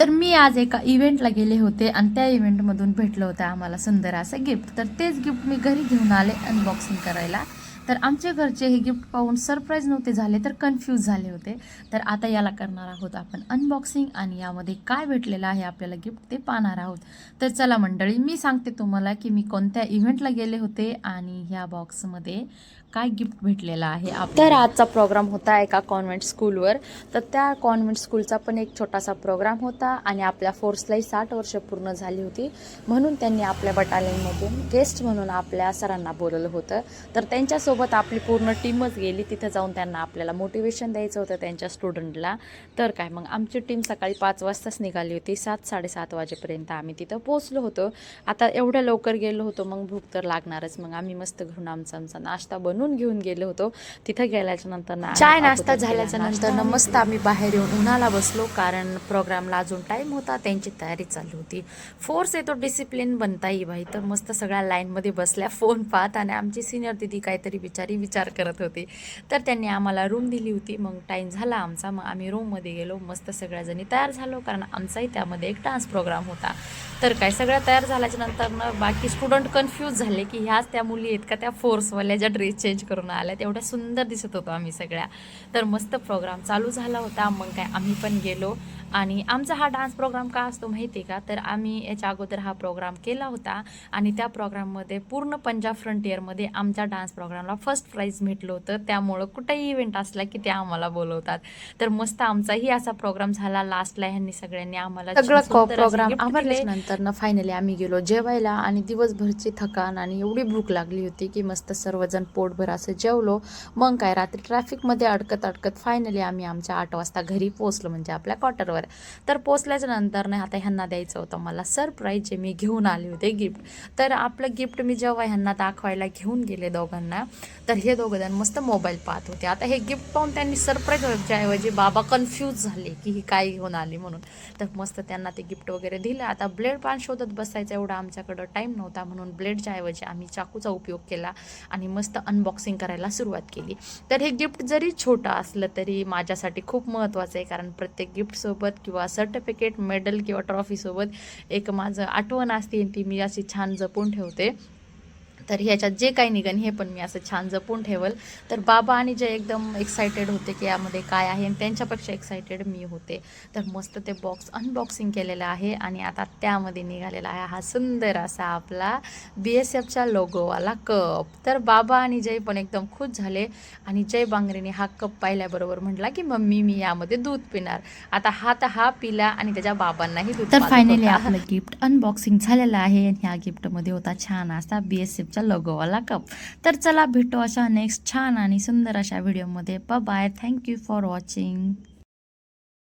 तर मी आज एका इव्हेंटला गेले होते आणि त्या इव्हेंटमधून भेटलं होतं आम्हाला सुंदर असं गिफ्ट तर तेच गिफ्ट मी घरी घेऊन आले अनबॉक्सिंग करायला. तर आमच्या घरचे हे गिफ्ट पाहून सरप्राईज नव्हते झाले तर कन्फ्यूज झाले होते. तर आता याला करणार आहोत आपण अनबॉक्सिंग आणि यामध्ये काय भेटलेलं आहे आपल्याला गिफ्ट ते पाहणार आहोत. तर चला मंडळी मी सांगते तुम्हाला की मी कोणत्या इव्हेंटला गेले होते आणि ह्या बॉक्समध्ये काय गिफ्ट भेटलेलं आहे तर आजचा प्रोग्राम होता एका कॉन्व्हेंट स्कूलवर तर त्या कॉन्व्हेंट स्कूलचा पण एक छोटासा प्रोग्राम होता आणि आपल्या फोर्सलाही साठ वर्ष पूर्ण झाली होती. म्हणून त्यांनी आपल्या बटालियनमधून गेस्ट म्हणून आपल्या सरांना बोलवलं होतं. तर त्यांच्यासोबत आपली पूर्ण टीमच गेली तिथं जाऊन त्यांना आपल्याला मोटिवेशन द्यायचं होतं त्यांच्या स्टुडंटला तर काय मग आमची टीम सकाळी पाच वाजताच निघाली होती. सात साडेसात वाजेपर्यंत आम्ही तिथं पोहोचलो होतो. आता एवढ्या लवकर गेलो होतो मग भूक तर लागणारच. मग आम्ही मस्त घरून आमचा आमचा नाश्ता बनवून घेऊन गेलो होतो. तिथं गेल्याच्यानंतर ना चाय नाश्ता झाल्याच्यानंतर ना मस्त आम्ही बाहेर येऊन उन्हाला बसलो कारण प्रोग्रामला अजून टाईम होता त्यांची तयारी चालू होती. फोर्स येतो डिसिप्लिन बनता ही बाई. तर मस्त सगळ्या लाईनमध्ये बसल्या फोन पाहत आणि आमची सिनियर दिदी काहीतरी बिचारी विचार करत होती. तर त्यांनी आम्हाला रूम दिली होती. मग टाईम झाला आमचा. मग आम्ही रूममध्ये गेलो. मस्त सगळ्याजणी तयार झालो. कारण आमचाही त्यामध्ये एक डान्स प्रोग्राम होता. तर काय सगळ्या तयार झाल्याच्यानंतर ना बाकी स्टुडंट कन्फ्यूज झाले की ह्याच त्या मुली आहेत का त्या फोर्सवाल्या ज्या ड्रेस चेंज करून आल्या तेवढ्या सुंदर दिसत होतो आम्ही सगळ्या. तर मस्त प्रोग्राम चालू झाला होता. मग काय आम्ही पण गेलो. आणि आमचा हा डान्स प्रोग्राम का असतो माहिती आहे का? तर आम्ही याच्या अगोदर हा प्रोग्राम केला होता. आणि त्या प्रोग्राममध्ये पूर्ण पंजाब फ्रंटियरमध्ये आमच्या डान्स प्रोग्रामला फर्स्ट प्राईज भेटलं होतं. त्यामुळं कुठेही इव्हेंट असला की ते आम्हाला बोलवतात. तर मस्त आमचाही असा प्रोग्राम झाला. लास्टला ह्यांनी सगळ्यांनी आम्हाला सगळं प्रोग्राम gift तर ना फायनली आम्ही गेलो जेवायला आणि दिवसभरची थकान आणि एवढी भूक लागली होती की मस्त सर्वजण पोटभर असं जेवलो. मग काय रात्री ट्रॅफिकमध्ये अडकत अडकत फायनली आम्ही आमच्या आठ वाजता घरी पोचलो म्हणजे आपल्या क्वार्टरवर तर पोचल्याच्या नंतर ना आता ह्यांना द्यायचं होतं मला सरप्राईज जे मी घेऊन आले होते गिफ्ट तर आपलं गिफ्ट मी जेव्हा ह्यांना दाखवायला घेऊन गेले दोघांना तर हे दोघं जण मस्त मोबाईल पाहत होते. आता हे गिफ्ट पाहून त्यांनी सरप्राईज व्हायच्याऐवजी बाबा कन्फ्यूज झाले की ही काय घेऊन आली म्हणून. तर मस्त त्यांना ते गिफ्ट वगैरे दिलं. आता ब्लेड पान शोधत बसायचा एवढा आमच्याकडं टाईम नव्हता म्हणून ब्लेडच्या ऐवजी आम्ही चाकूचा उपयोग केला आणि मस्त अनबॉक्सिंग करायला सुरुवात केली. तर हे गिफ्ट जरी छोटं असलं तरी माझ्यासाठी खूप महत्त्वाचं आहे कारण प्रत्येक गिफ्टसोबत किंवा सर्टिफिकेट मेडल किंवा ट्रॉफीसोबत एक माझं आठवण असते ती मी अशी छान जपून ठेवते. तर ह्याच्यात जे काही निघन हे पण मी असं छान जपून ठेवल. तर बाबा आणि जे एकदम एक्सायटेड होते की यामध्ये काय आहे आणि त्यांच्यापेक्षा एक्सायटेड मी होते. तर मस्त ते बॉक्स अनबॉक्सिंग केलेलं आहे आणि आता त्यामध्ये निघालेला आहे हा सुंदर असा आपला बी एस एफच्या लोगोवाला कप तर बाबा आणि जय पण एकदम खुश झाले आणि जय बांगरेने हा कप पाहिल्याबरोबर म्हटला की मम्मी मी यामध्ये दूध पिणार. आता हा तर हा पिला आणि त्याच्या बाबांनाही दूध तर फायनली. आपलं गिफ्ट अनबॉक्सिंग झालेलं आहे आणि ह्या गिफ्टमध्ये होता छान असा बी एस एफचा लोगोवाला कप तर चला भेटू अशा नेक्स्ट छान आणि सुंदर अशा व्हिडिओमध्ये बाय थँक्यू फॉर वॉचिंग